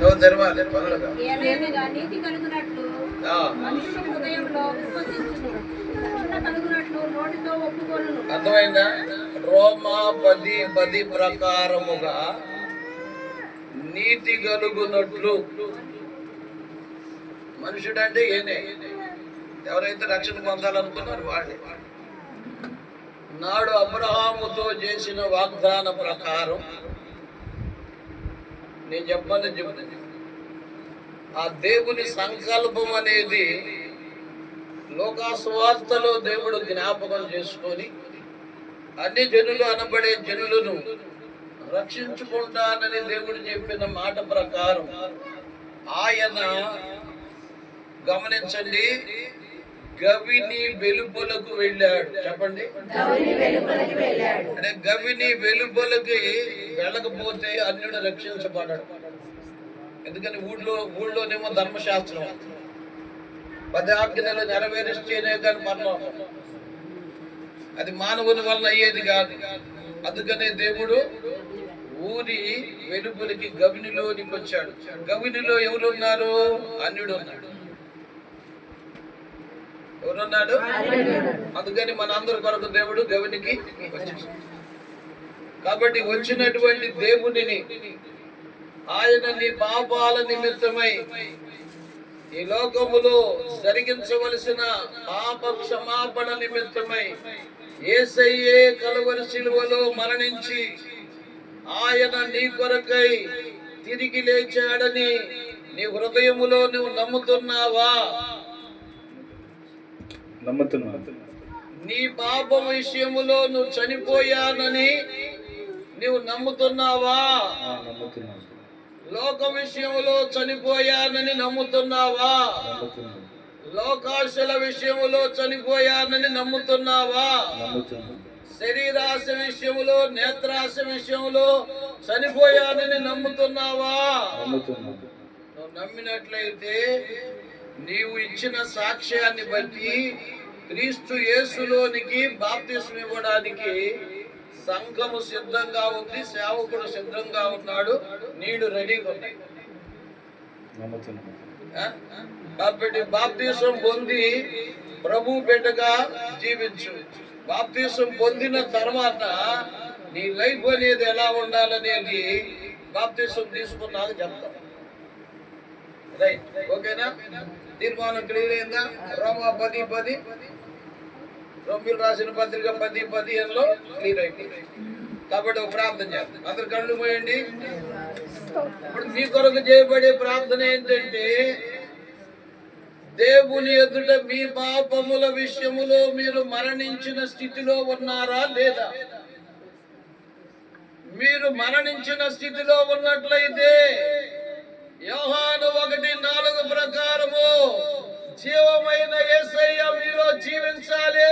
నువ్వు తెరవాలి? పనులుగా. అర్థమైందా? రోమా పది పది ప్రకారముగా నీతి కలుగునట్లు. మనుషుడంటే ఏనే? ఎవరైతే రక్షణ పొందాలనుకున్నారు వాళ్ళే. నాడు అబ్రహాముతో చేసిన వాగ్దాన ప్రకారం నేను చెప్పమని చెప్తాను ఆ దేవుని సంకల్పం అనేది లోకాసువార్తలో దేవుడు జ్ఞాపకం చేసుకొని అన్ని జనులు అనబడే జనులను రక్షించుకుంటానని దేవుడు చెప్పిన మాట ప్రకారం ఆయన గమనించండి గవిని వెలుపలకు వెళ్ళాడు. చెప్పండి. అంటే గవిని వెలుపలకి వెళ్ళకపోతే అన్యుడు రక్షించబడాడు ఎందుకని ఊళ్ళో ఊళ్ళోనేమో ధర్మశాస్త్రం. పది ఆజ్ఞలు నెరవేరిస్తేనే కానీ మరణం. అది మానవుని వలన అయ్యేది కాదు. అందుకనే దేవుడు ఊరి వెలుపలికి గవినిలోనికి వచ్చాడు. గవినిలో ఎవరున్నారు? అన్యుడు ఉన్నాడు. ఎవరున్నాడు? అందుకని మనందరి కొరకు దేవుడు గవినికి వచ్చాడు కాబట్టి వచ్చినటువంటి దేవునిని ఆయన నీ పాపాల నిమిత్తమై ఈ లోకములో జరిగించవలసిన పాప క్షమాపణ నిమిత్తమై ఏసయ్యే కలవరి శిలువలో మరణించి ఆయన నీ కొరకై తిరిగి లేచాడని నీ హృదయములో నువ్వు నమ్ముతున్నావా? నమ్ముతున్నాను. నీ పాపం విషయములో నువ్వు చనిపోయానని నీవు నమ్ముతున్నావా? లోక విషయములో చనిపోయానని నమ్ముతున్నావా? లోకాశల విషయములో చనిపోయానని నమ్ముతున్నావా? శరీరాశ విషయములో నేత్రాశ విషయములో చనిపోయానని నమ్ముతున్నావా? నువ్వు నమ్మినట్లయితే నీవు ఇచ్చిన సాక్ష్యాన్ని బట్టి క్రీస్తు యేసులోనికి బాప్తిస్మ ఇవ్వడానికి సంఘము సిద్ధంగా ఉంది సేవకుడు సిద్ధంగా ఉన్నాడు నీడు రెడీగా ఉన్నాయి. కాబట్టి బాప్తీసం పొంది ప్రభు బిడ్డగా జీవించు. బాప్తీసం పొందిన తర్వాత నీ లైఫ్ అనేది ఎలా ఉండాలనేది బాప్తీసం తీసుకున్నాక చెప్తాం. రైట్ ఓకేనా? తీర్మానం క్లియర్ అయిందా? రోమా పది పది. రొమ్మిలు రాసిన పత్రిక పది పదిహేనులో క్లియర్ అయిపోయింది. కాబట్టి ఒక ప్రార్థన చేస్తాం అందరు కళ్ళు పోయండి ఇప్పుడు మీ కొరకు చేయబడే ప్రార్థన ఏంటంటే దేవుని ఎదుట మీ పాపముల విషయములో మీరు మరణించిన స్థితిలో ఉన్నారా లేదా? మీరు మరణించిన స్థితిలో ఉన్నట్లయితే జీవించాలి.